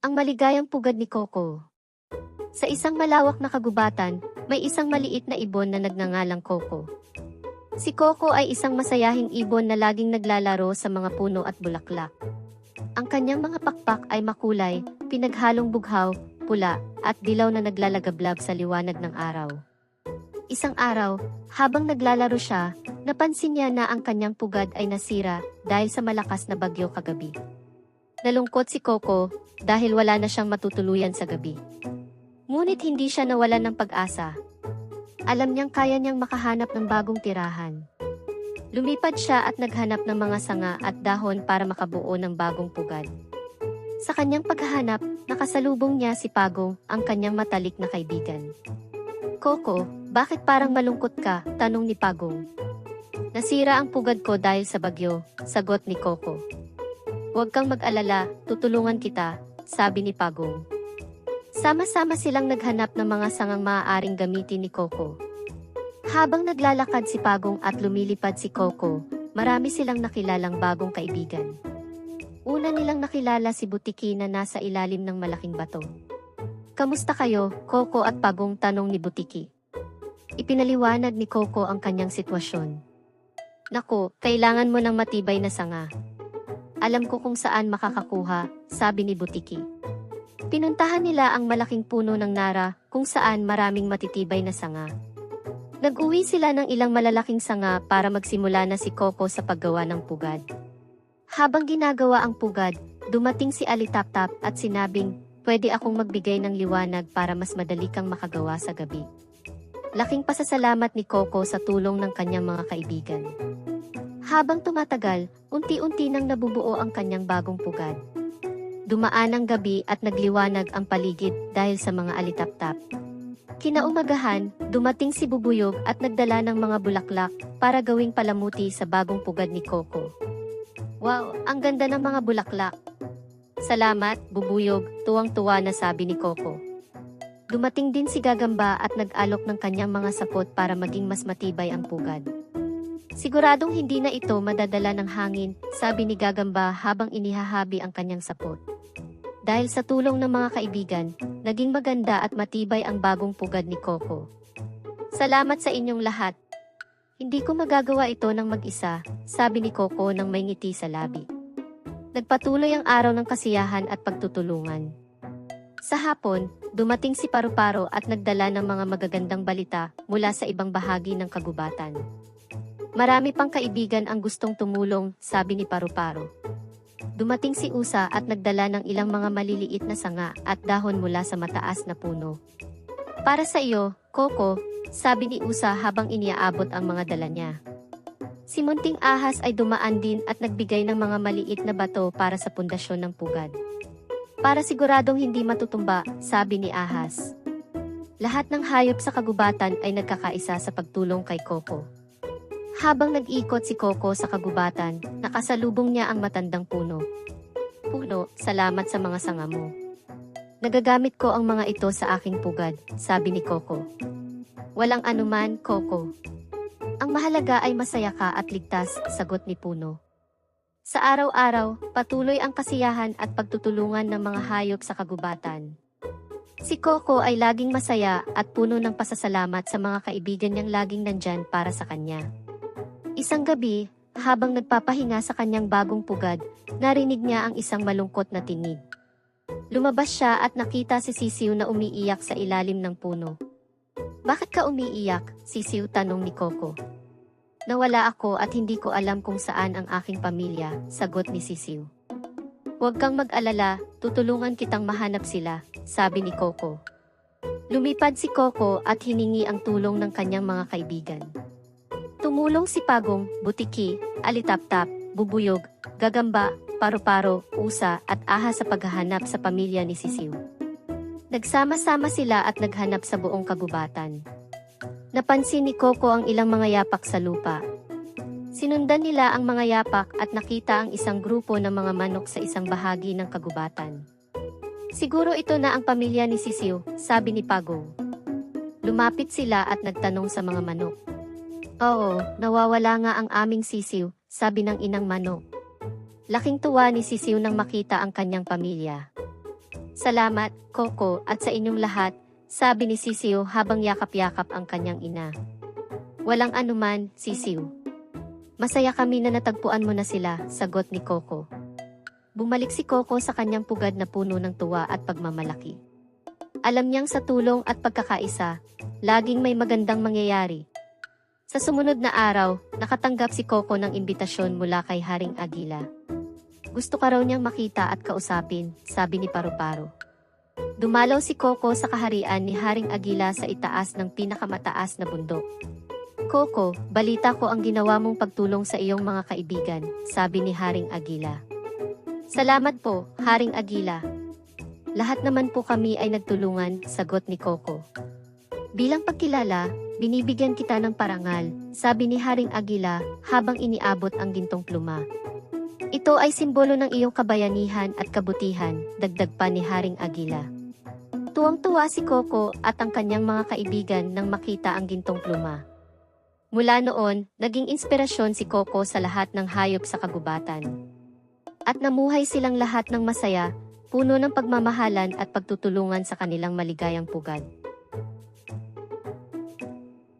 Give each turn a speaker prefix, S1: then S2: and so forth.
S1: Ang maligayang pugad ni Coco. Sa isang malawak na kagubatan, may isang maliit na ibon na nagngangalang Coco. Si Coco ay isang masayahing ibon na laging naglalaro sa mga puno at bulaklak. Ang kanyang mga pakpak ay makulay, pinaghalong bughaw, pula, at dilaw na naglalagablab sa liwanag ng araw. Isang araw, habang naglalaro siya, napansin niya na ang kanyang pugad ay nasira dahil sa malakas na bagyo kagabi. Nalungkot si Coco dahil wala na siyang matutuluyan sa gabi. Ngunit hindi siya nawalan ng pag-asa. Alam niyang kaya niyang makahanap ng bagong tirahan. Lumipad siya at naghanap ng mga sanga at dahon para makabuo ng bagong pugad. Sa kanyang paghahanap, nakasalubong niya si Pagong, ang kanyang matalik na kaibigan. Coco, bakit parang malungkot ka? Tanong ni Pagong. Nasira ang pugad ko dahil sa bagyo, sagot ni Coco. Huwag kang mag-alala, tutulungan kita, sabi ni Pagong. Sama-sama silang naghanap ng mga sangang maaaring gamitin ni Coco. Habang naglalakad si Pagong at lumilipad si Coco, marami silang nakilalang bagong kaibigan. Una nilang nakilala si Butiki na nasa ilalim ng malaking bato. Kamusta kayo, Coco at Pagong tanong ni Butiki. Ipinaliwanag ni Coco ang kanyang sitwasyon. Nako, kailangan mo ng matibay na sanga. Alam ko kung saan makakakuha, sabi ni Butiki. Pinuntahan nila ang malaking puno ng Nara kung saan maraming matitibay na sanga. Nag-uwi sila ng ilang malalaking sanga para magsimula na si Coco sa paggawa ng pugad. Habang ginagawa ang pugad, dumating si Alitaptap at sinabing, pwede akong magbigay ng liwanag para mas madali kang makagawa sa gabi. Laking pasasalamat ni Coco sa tulong ng kanyang mga kaibigan. Habang tumatagal, unti-unti nang nabubuo ang kanyang bagong pugad. Dumaan ang gabi at nagliwanag ang paligid dahil sa mga alitaptap. Kinaumagahan, dumating si Bubuyog at nagdala ng mga bulaklak para gawing palamuti sa bagong pugad ni Coco. Wow, ang ganda ng mga bulaklak. Salamat, Bubuyog, tuwang-tuwa na sabi ni Coco. Dumating din si Gagamba at nag-alok ng kanyang mga sapot para maging mas matibay ang pugad. Siguradong hindi na ito madadala ng hangin, sabi ni Gagamba habang inihahabi ang kanyang sapot. Dahil sa tulong ng mga kaibigan, naging maganda at matibay ang bagong pugad ni Coco. Salamat sa inyong lahat. Hindi ko magagawa ito ng mag-isa, sabi ni Coco nang may ngiti sa labi. Nagpatuloy ang araw ng kasiyahan at pagtutulungan. Sa hapon, dumating si Paru-Paro at nagdala ng mga magagandang balita mula sa ibang bahagi ng kagubatan. Marami pang kaibigan ang gustong tumulong, sabi ni Paru-Paro. Dumating si Usa at nagdala ng ilang mga maliliit na sanga at dahon mula sa mataas na puno. Para sa iyo, Coco, sabi ni Usa habang iniaabot ang mga dala niya. Si Munting Ahas ay dumaan din at nagbigay ng mga maliit na bato para sa pundasyon ng pugad. Para siguradong hindi matutumba, sabi ni Ahas. Lahat ng hayop sa kagubatan ay nagkakaisa sa pagtulong kay Coco. Habang nag-ikot si Coco sa kagubatan, nakasalubong niya ang matandang puno. Puno, salamat sa mga sanga mo. Nagagamit ko ang mga ito sa aking pugad, sabi ni Coco. Walang anuman, Coco. Ang mahalaga ay masaya ka at ligtas, sagot ni Puno. Sa araw-araw, patuloy ang kasiyahan at pagtutulungan ng mga hayop sa kagubatan. Si Coco ay laging masaya at puno ng pasasalamat sa mga kaibigan niyang laging nandyan para sa kanya. Isang gabi, habang nagpapahinga sa kanyang bagong pugad, narinig niya ang isang malungkot na tinig. Lumabas siya at nakita si Sisiw na umiiyak sa ilalim ng puno. Bakit ka umiiyak? Sisiw tanong ni Coco. Nawala ako at hindi ko alam kung saan ang aking pamilya, sagot ni Sisiw. Huwag kang mag-alala, tutulungan kitang mahanap sila, sabi ni Coco. Lumipad si Coco at hiningi ang tulong ng kanyang mga kaibigan. Tumulong si Pagong, Butiki, Alitaptap, Bubuyog, Gagamba, Paro-Paro, Usa at Aha sa paghahanap sa pamilya ni Sisiw. Nagsama-sama sila at naghanap sa buong kagubatan. Napansin ni Coco ang ilang mga yapak sa lupa. Sinundan nila ang mga yapak at nakita ang isang grupo ng mga manok sa isang bahagi ng kagubatan. Siguro ito na ang pamilya ni Sisiw, sabi ni Pagong. Lumapit sila at nagtanong sa mga manok. Oo, nawawala nga ang aming sisiw, sabi ng inang manok. Laking tuwa ni sisiw nang makita ang kanyang pamilya. Salamat, Coco, at sa inyong lahat, sabi ni sisiw habang yakap-yakap ang kanyang ina. Walang anuman, sisiw. Masaya kami na natagpuan mo na sila, sagot ni Coco. Bumalik si Coco sa kanyang pugad na puno ng tuwa at pagmamalaki. Alam niyang sa tulong at pagkakaisa, laging may magandang mangyayari. Sa sumunod na araw, nakatanggap si Coco ng imbitasyon mula kay Haring Agila. Gusto ka raw niyang makita at kausapin, sabi ni Paru-Paro. Dumalaw si Coco sa kaharian ni Haring Agila sa itaas ng pinakamataas na bundok. Coco, balita ko ang ginawa mong pagtulong sa iyong mga kaibigan, sabi ni Haring Agila. Salamat po, Haring Agila. Lahat naman po kami ay nagtulungan, sagot ni Coco. Bilang pagkilala, binibigyan kita ng parangal, sabi ni Haring Agila habang iniabot ang gintong pluma. Ito ay simbolo ng iyong kabayanihan at kabutihan, dagdag pa ni Haring Agila. Tuwang-tuwa si Coco at ang kanyang mga kaibigan nang makita ang gintong pluma. Mula noon, naging inspirasyon si Coco sa lahat ng hayop sa kagubatan. At namuhay silang lahat ng masaya, puno ng pagmamahalan at pagtutulungan sa kanilang maligayang pugad.